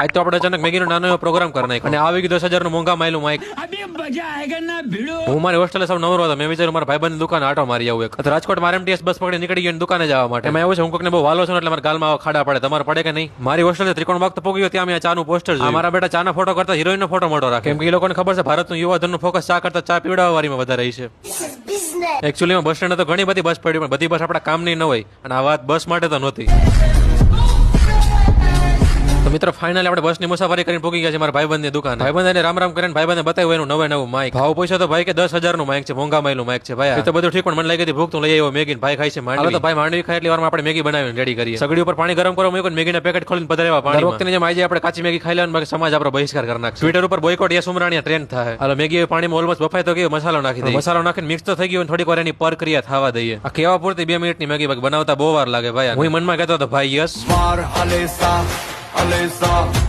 આજ તો આપણે અચાનક મેગીનો નાનો એવો પ્રોગ્રામ કરી નાખ્યો. અને આવી ગયું દસ હજારનું મોંઘા માયલું માઇક હું મારી હોસ્ટેલે સૌ નવરો હતો. મેં વિચાર્યું મારા ભાઈબંધ દુકાન આટો મારી આવું એક. રાજકોટ મારે એમટીએસ બસ પકડી નીકળી ગયો દુકાને જવા માટે. મેં આવ્યો છે હું કોકને બહુ વાલો છું એટલે મારા ગાલમાં આવા ખાડા પડે. તમારે પડે કે નહીં? મારી હોસ્ટેલ ત્રિકોણ વખત પોગ્યો ત્યાં મેં ચાનું પોસ્ટર જોયું. મારા બેટા ચાના ફોટો કરતા હિરોઈનનો ફોટો મોટો રાખે. કેમ કે એ લોકોને ખબર છે ભારત ભારતનું યુવાધનનું ફોકસ ચા કરતા ચા પીવડાવવા વારીમાં વધારે છે. એકચ્યુઅલીમાં બસ સ્ટેન્ડ તો ઘણી બધી બસ પડી પણ બધી બસ આપણા કામની ન હોય. અને આ વાત બસ માટે તો નહોતી. મિત્રો ફાઇનલ આપણે બસની મુસાફરી કરીને પૂકી ગયા છે મારા ભાઈબંધની દુકાન. ભાઈબંધને રામ રામ કરીને ભાઈબંધને બતાવ્યું એનું નવે નવું માઇક ભાવ પૂછ્યો તો ભાઈ કે દસ હજારનું માઇક છે મોંઘા માઇલનું માઇક છે ભાઈ. એ તો બધું ઠીક પણ મને લાગી હતી ભૂખ તો લઈ આવ્યો મેગી ને ભાઈ ખાય છે માંડવી. તો ભાઈ માંડવી ખાય એટલે વારમાં આપણે મેગી બનાવીને રેડી કરીએ. સગડી ઉપર પાણી ગરમ કરવા મૂક્યું મેગીના પેકેટ ખોલીને પધરાવ્યા પાણી વખતે જેમ આજે આપણે કાચી મેગી ખાઈ લેવાનું બાકી સમાજ આપણો બહિષ્કાર કરી નાખશે. ટ્વિટર ઉપર બોયકોટ યસ ઉમરાણીયા ટ્રેન્ડ થાય. હાલો મેગી પાણીમાં ઓલમોસ્ટ બફાય તો ગયો મસાલો નાખી દઈએ. મસાલો નાખીને મિક્સ તો થઈ ગયું થોડી થોડીક વાર એની પ્રક્રિયા થવા દઈએ. આ કેવા પૂરતી બે મિનિટની મેગી બનાવતા બહુ વાર લાગે ભાઈ. હું મનમાં કહેતો હતો ભાઈ યસ Alisa.